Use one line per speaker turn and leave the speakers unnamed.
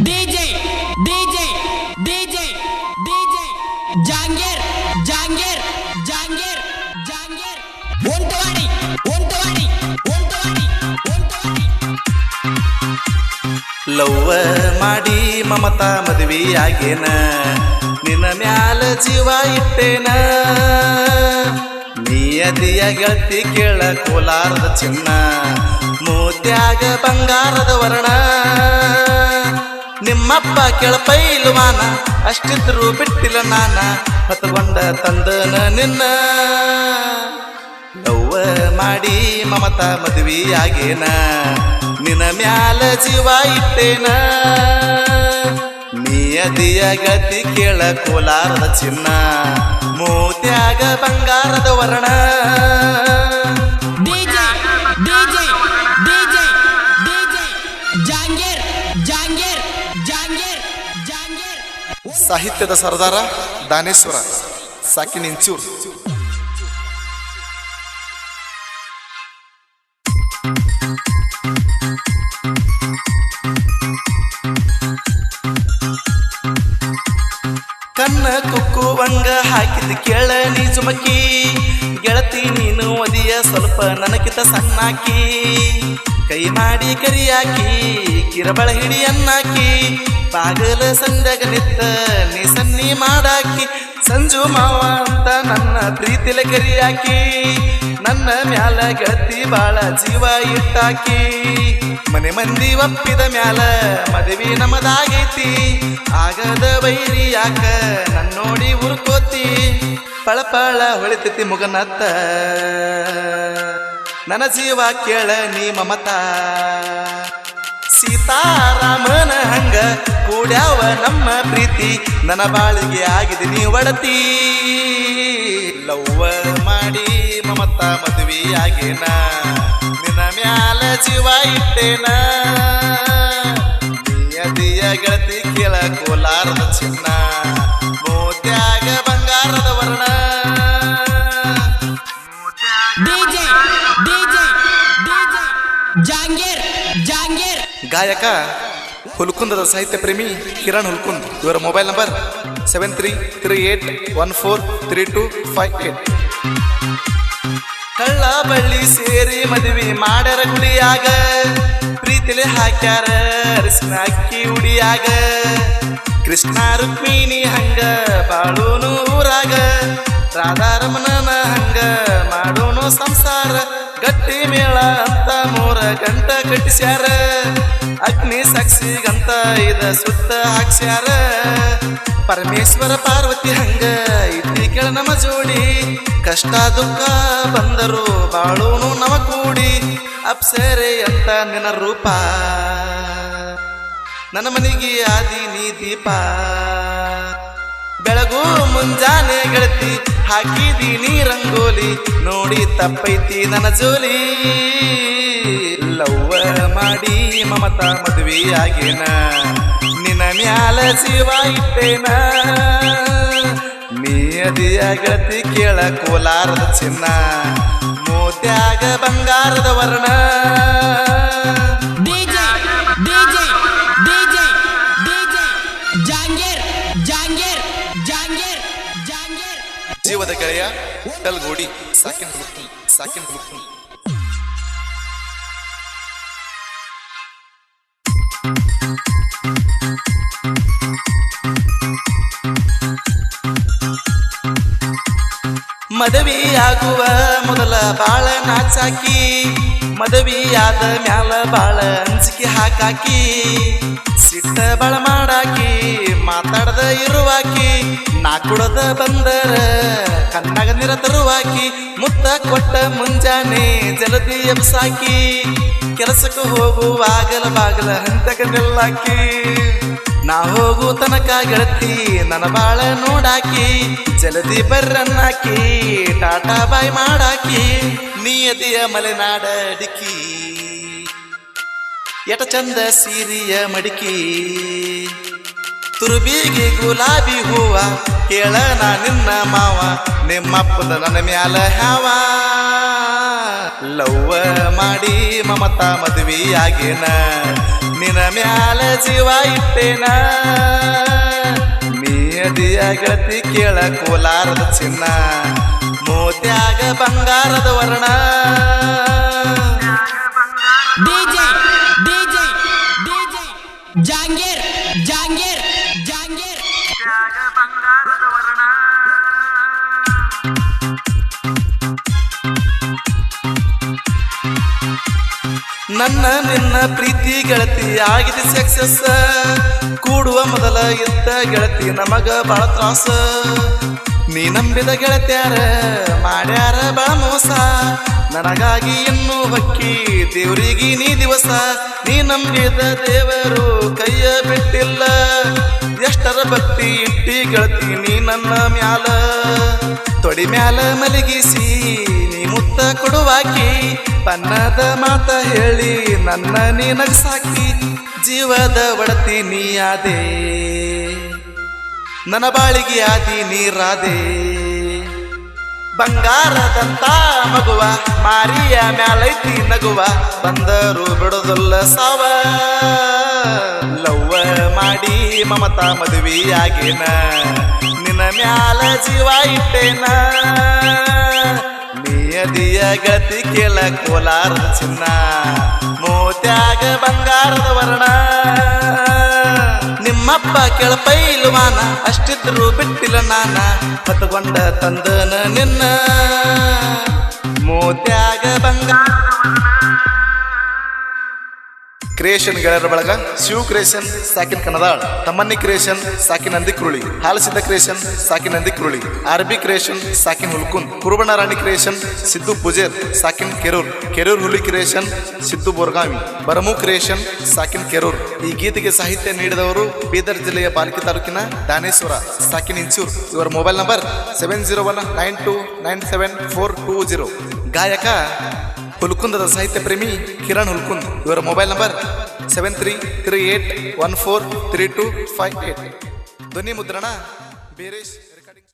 DJ DJ DJ DJ Jangir Jangir Jangir Jangir. Ontawadi Ontawadi Ontawadi Ontawadi.
ಲವ್ವ ಮಾಡಿ ಮಮತಾ ಮದುವೆಯಾಗೇನ? ನಿನ್ನ ಮ್ಯಾಲ ಜೀವ ಇಟ್ಟೇನ? ನಿಯತಿಯ ಗೆಳತಿ ಕೇಳ ಕೋಲಾರದ ಚಿನ್ನ, ಮೂತ್ಯಾಗ ಬಂಗಾರದ ವರ್ಣ. ನಿಮ್ಮಪ್ಪ ಕೆಳ ಪೈಲ್ವಾನ, ಅಷ್ಟಿದ್ರು ಬಿಟ್ಟಿಲ್ಲ ನಾನ ಹೊತ್ತುಕೊಂಡ ತಂದನ ನಿನ್ನ. ನವ್ವ ಮಾಡಿ ಮಮತಾ ಮದುವೆಯಾಗೇನ, ನಿನ್ನ ಮ್ಯಾಲ ಜೀವ ಇಟ್ಟೇನ. ನಿಯತಿಯ ಗತಿ ಕೇಳ ಕೋಲಾರದ ಚಿನ್ನ, ಮೂತ್ಯಾಗ ಬಂಗಾರದ ವರ್ಣ. ಸಾಹಿತ್ಯದ ಸರದಾರ ದಾನೇಶ್ವರ ಸಾಕಿನ ಇಂಚೂರ್ ಕುಕ್ಕು ಕುಕ್ಕುವಂಗ ಹಾಕಿದ ಕೇಳ ನೀ ಜುಮಕಿ ಗೆಳತಿ ನೀನು ಒದಿಯ ಸ್ವಲ್ಪ ನನಕಿತ ಸಣ್ಣಾಕಿ. ಕೈ ಮಾಡಿ ಕರಿಯಾಕಿ ಕಿರಬಳ ಹಿಡಿಯನ್ನಾಕಿ ಬಾಗಲ ಸಂದಾಗ ನಿತ್ತ ನೀ ಸನ್ನಿ ಮಾಡಾಕಿ, ಸಂಜು ಮಾವ ಅಂತ ನನ್ನ ಪ್ರೀತಿಲ ಕರಿಯಾಕಿ, ನನ್ನ ಮ್ಯಾಲ ಗತಿ ಬಾಳ ಜೀವ ಇಟ್ಟಾಕಿ. ಮನೆ ಮಂದಿ ಒಪ್ಪಿದ ಮ್ಯಾಲ ಮದುವೆ ನಮದಾಗೈತಿ, ಆಗದ ಬೈರಿ ಯಾಕ ನನ್ನೋಡಿ ಉರ್ಕೋತಿ ಪಳಪಳ ಹೊಳಿತೈತಿ ಮುಗನತ್ತ, ನನ್ನ ಜೀವ ಕೇಳ ನೀ ಮಮತಾ. ಸೀತಾರಾಮನ ಹಂಗ ಕೂಡ್ಯಾವ ನಮ್ಮ ಪ್ರೀತಿ? ನನ್ನ ಬಾಳಿಗೆ ಆಗಿದೆ ನೀ ಒಡತಿ. ಲವ್ವ ಮಾಡಿ ಮಮತಾ ಮದುವೆ ಆಗೇನ ನಿನ್ನ ಮ್ಯಾಲ ಜೀವ ಇಟ್ಟೇನ? ನಿಯತಿಯ ಗೆಳತಿ ಕೇಳ ಕೋಲಾರದ ಚಿನ್ನ. ಮೋತ್ಯಾಗ ಬಂಗಾರದ ವರ್ಣ.
DJ DJ DJ Jangir Jangir.
ಗಾಯಕ ಹುಲ್ಕುಂದದ ಸಾಹಿತ್ಯ ಪ್ರೇಮಿ ಕಿರಣ್ ಹುಲ್ಕುಂದ್. ಇವರ mobile number seven three three eight one four three two five eight. ಕಳ್ಳ ಬಳ್ಳಿ ಸೇರಿ ಮದುವೆ ಮಾಡ್ಯಾರ ಗುಡಿಯಾಗ. ಪ್ರೀತಿಲೆ ಹಾಕ್ಯಾರ ಅರಿಸಿನ ಅಕ್ಕಿ ಉಡಿಯಾಗ. ಕೃಷ್ಣ ರುಕ್ಮಿಣಿ ಹಂಗ ಬಾಳೋನು ಊರಾಗ. ರಾಧಾರಮಣನ ಹಂಗ ಮಾಡೋನು ಸಂಸಾರ. ಗಟ್ಟಿ ಮೇಳ ಅಂತ ಮೂರ ಗಂಟ ಕಟ್ಟಿಸ್ಯಾರ. ಅಗ್ನಿ ಸಾಕ್ಷಿಗಂತ ಇದ ಸುತ್ತ ಹಾಕ್ಸ್ಯಾರ. ಪರಮೇಶ್ವರ ಪಾರ್ವತಿ ಹಂಗ ಇಲ್ಲಿ ಕೆಳ ನಮ್ಮ ಜೋಡಿ. ಕಷ್ಟ ದುಃಖ ಬಂದರು ಬಾಳೂನು ನಮ ಕೂಡಿ. ಅಪ್ಸರೆ ಅಂತ ನಿನ ರೂಪ. ನನ್ನ ಮನೆಗೆ ಆದಿ ನೀ ದೀಪ. ಬೆಳಗು ಮುಂಜಾನೆ ಗೆಳತಿ ಹಾಕಿದೀನಿ ರಂಗೋಲಿ ನೋಡಿ ತಪ್ಪೈತಿ ನನ್ನ ಜೋಲಿ. ಲವ್ವ ಮಾಡಿ ಮಮತಾ ಮದುವೆಯಾಗಿನ, ನಿನ್ನ ಮ್ಯಾಲ ಜೀವ ಇಟ್ಟೇನ. ನೀಯದಿಯ ಕೇಳ ಕೋಲಾರದ ಚಿನ್ನ, ಮೋತ್ಯಾಗ ಬಂಗಾರದ ವರ್ಣ. ಜೀವದ ಗೆಳೆಯ ಟಲ್ಗೋಡಿ ಸಾಕಿನ ಹುಡುಕ್ತು ಸಾಕಿನ ಮದವಿ ಆಗುವ ಮೊದಲ ಬಾಳ ನಾಚಾಕಿ. ಆದ ಮ್ಯಾಲ ಬಾಳ ಅಂಜಿಕೆ ಹಾಕಾಕಿ. ಸಿಟ್ಟ ಬಳ ಮಾಡಾಕಿ, ಮಾತಾಡದ ಇರುವಾಕಿ, ನಾ ಕುಡದ ಬಂದರ, ಕಣ್ಣಾಗ ನಿರ ತರುವಾಕಿ, ಮುತ್ತ ಕೊಟ್ಟ ಮುಂಜಾನೆ ಜಲದಿ ಎಬ್ಸಾಕಿ, ಕೆಲಸಕ್ಕೆ ಆಗಲ ಬಾಗಲ ಹಂತಕ ನಿಲ್ಲಾಕಿ. ನಾ ಹೋಗು ತನಕ ಗೆಳತಿ ನನ್ನ ಬಾಳ ನೋಡಾಕಿ, ಜಲದಿ ಬರ್ರನ್ನಾಕಿ, ಟಾಟಾ ಬಾಯ್ ಮಾಡಾಕಿ, ನಿಯತಿಯ ಮಲೆನಾಡ ಅಡಿಕಿ. ಎಟ ಚಂದ ಸೀರಿಯ ಮಡಿಕಿ. ತುರುಬಿಗೆ ಗುಲಾಬಿ ಹೂವ ಕೇಳ ನಾ ನಿನ್ನ ಮಾವ ನಿಮ್ಮಪ್ಪದ ನನ್ನ ಮ್ಯಾಲ ಹ್ಯಾವ. ಲವ್ವ ಮಾಡಿ ಮಮತಾ ಮದುವೆಯಾಗೇನ ನಿನ ಮ್ಯಾಲ ಜೀವ ಇಟ್ಟೇನ. ನೀದಿಯ ಗತಿ ಕೇಳ ಕೋಲಾರದ ಚಿನ್ನ ಮೋತ್ಯಾಗ ಬಂಗಾರದ ವರ್ಣ.
DJ, Jangir, ಬಂಗಾರದ Jangir.
ನನ್ನ ನಿನ್ನ ಪ್ರೀತಿ ಗೆಳತಿ ಆಗಿದೆ ಸಕ್ಸಸ್ ಕೂಡುವ ಮೊದಲ ಇದ್ದ ಗೆಳತಿ ನಮಗ ಬಾಳ ತ್ರಾಸ. ನೀ ನಂಬಿದ ಗೆಳತ್ಯಾರ ಮಾಡ್ಯಾರ ಬಾ ಮೋಸ. ನನಗಾಗಿ ಇನ್ನೂ ಹಕ್ಕಿ ದೇವರಿಗೆ ನೀ ದಿವಸ, ನೀ ನಂಬಿದ ದೇವರು ಕೈಯ ಬಿಟ್ಟಿಲ್ಲ. ಎಷ್ಟರ ಭಕ್ತಿ ಇಟ್ಟಿ ಗೆಳತಿ ನೀ ನನ್ನ ಮ್ಯಾಲ. ತೊಡಿ ಮ್ಯಾಲ ಮಲಗಿಸಿ, ನೀ ಮುತ್ತ ಕೊಡುವಾಕಿ ಬಣ್ಣದ ಮಾತ ಹೇಳಿ ನನ್ನ ನೀ ನಗಸಾಕಿ, ಜೀವದ ಒಡತಿ ನೀಯಾದೆ ನನ್ನ ಬಾಳಿಗೆ ಆದಿ ನೀರಾದೆ. ಬಂಗಾರದಂತ ಮಗುವ, ಮಾರಿಯ ಮ್ಯಾಲೈತಿ ನಗುವ, ಬಂದರು ಬಿಡುದಿಲ್ಲ ಸಾವ. ಲವ್ವ ಮಾಡಿ ಮಮತಾ ಮದುವೆಯಾಗಿನ, ನಿನ್ನ ಮ್ಯಾಲ ಜೀವ ಇಟ್ಟೇನ. ನಿಯದಿಯ ಗತಿ ಕೇಳ ಕೋಲಾರದ ಚಿನ್ನ, ಮೋತ್ಯಾಗ ಬಂಗಾರದ ವರ್ಣ. ನಿಮ್ಮಪ್ಪ ಕೆಳ ಪೈಲುವಾನ ಅಷ್ಟಿದ್ರು ಬಿಟ್ಟಿಲ್ಲ ನಾನ ಹೊತ್ತುಕೊಂಡ ತಂದನ ನಿನ್ನ. ಮೋತ್ಯಾಗ ಬಂಗಾರ ಕ್ರಿಯೇಷನ್ ಗೆಳೆಯರ ಬಳಗ ಶಿವ್ ಕ್ರಿಯೇಷನ್ ಸಾಕಿನ್ ಕನ್ನದಾಳ್ ತಮ್ಮನ್ನಿ ಕ್ರಿಯೇಷನ್ ಸಾಕಿನ್ ನಂದಿಕ್ರುಳಿ ಹಾಲಸಿದ್ದ ಕ್ರಿಯೇಷನ್ ಸಾಕಿನ್ ನಂದಿಕ್ರುಳಿ ಕುರುಳಿ ಬಿ ಕ್ರಿಯೇಷನ್ ಸಾಕಿನ್ ಹುಲ್ಕುಂದ್ ಕುರುಬಣ್ಣಾರಾಣಿ ಕ್ರಿಯೇಷನ್ ಸಿದ್ದು ಪೂಜೇರ್ ಸಾಕಿನ್ ಕೆರೂರ್ ಕೆರೂರ್ ಹುಲಿ ಕ್ರಿಯೇಷನ್ ಸಿದ್ದು ಬೋರ್ಗಾವಿ ಬರಮು ಕ್ರಿಯೇಷನ್ ಸಾಕಿನ್ ಕೆರೂರ್ ಈ ಗೀತೆಗೆ ಸಾಹಿತ್ಯ ನೀಡಿದವರು ಬೀದರ್ ಜಿಲ್ಲೆಯ ಬಾಲ್ಕಿ ತಾಲೂಕಿನ ದಾನೇಶ್ವರ ಸಾಕಿನ್ ಇಂಚೂರ್ ಇವರ mobile number seven zero one nine two nine seven four two zero ಗಾಯಕ ಹುಲ್ಕುಂದದ ಸಾಹಿತ್ಯ ಪ್ರೇಮಿ ಕಿರಣ್ ಹುಲ್ಕುಂದ್. ಇವರ mobile number seven three three eight one four three two five eight. ಧ್ವನಿ ಮುದ್ರಣ ಬೀರೇಶ್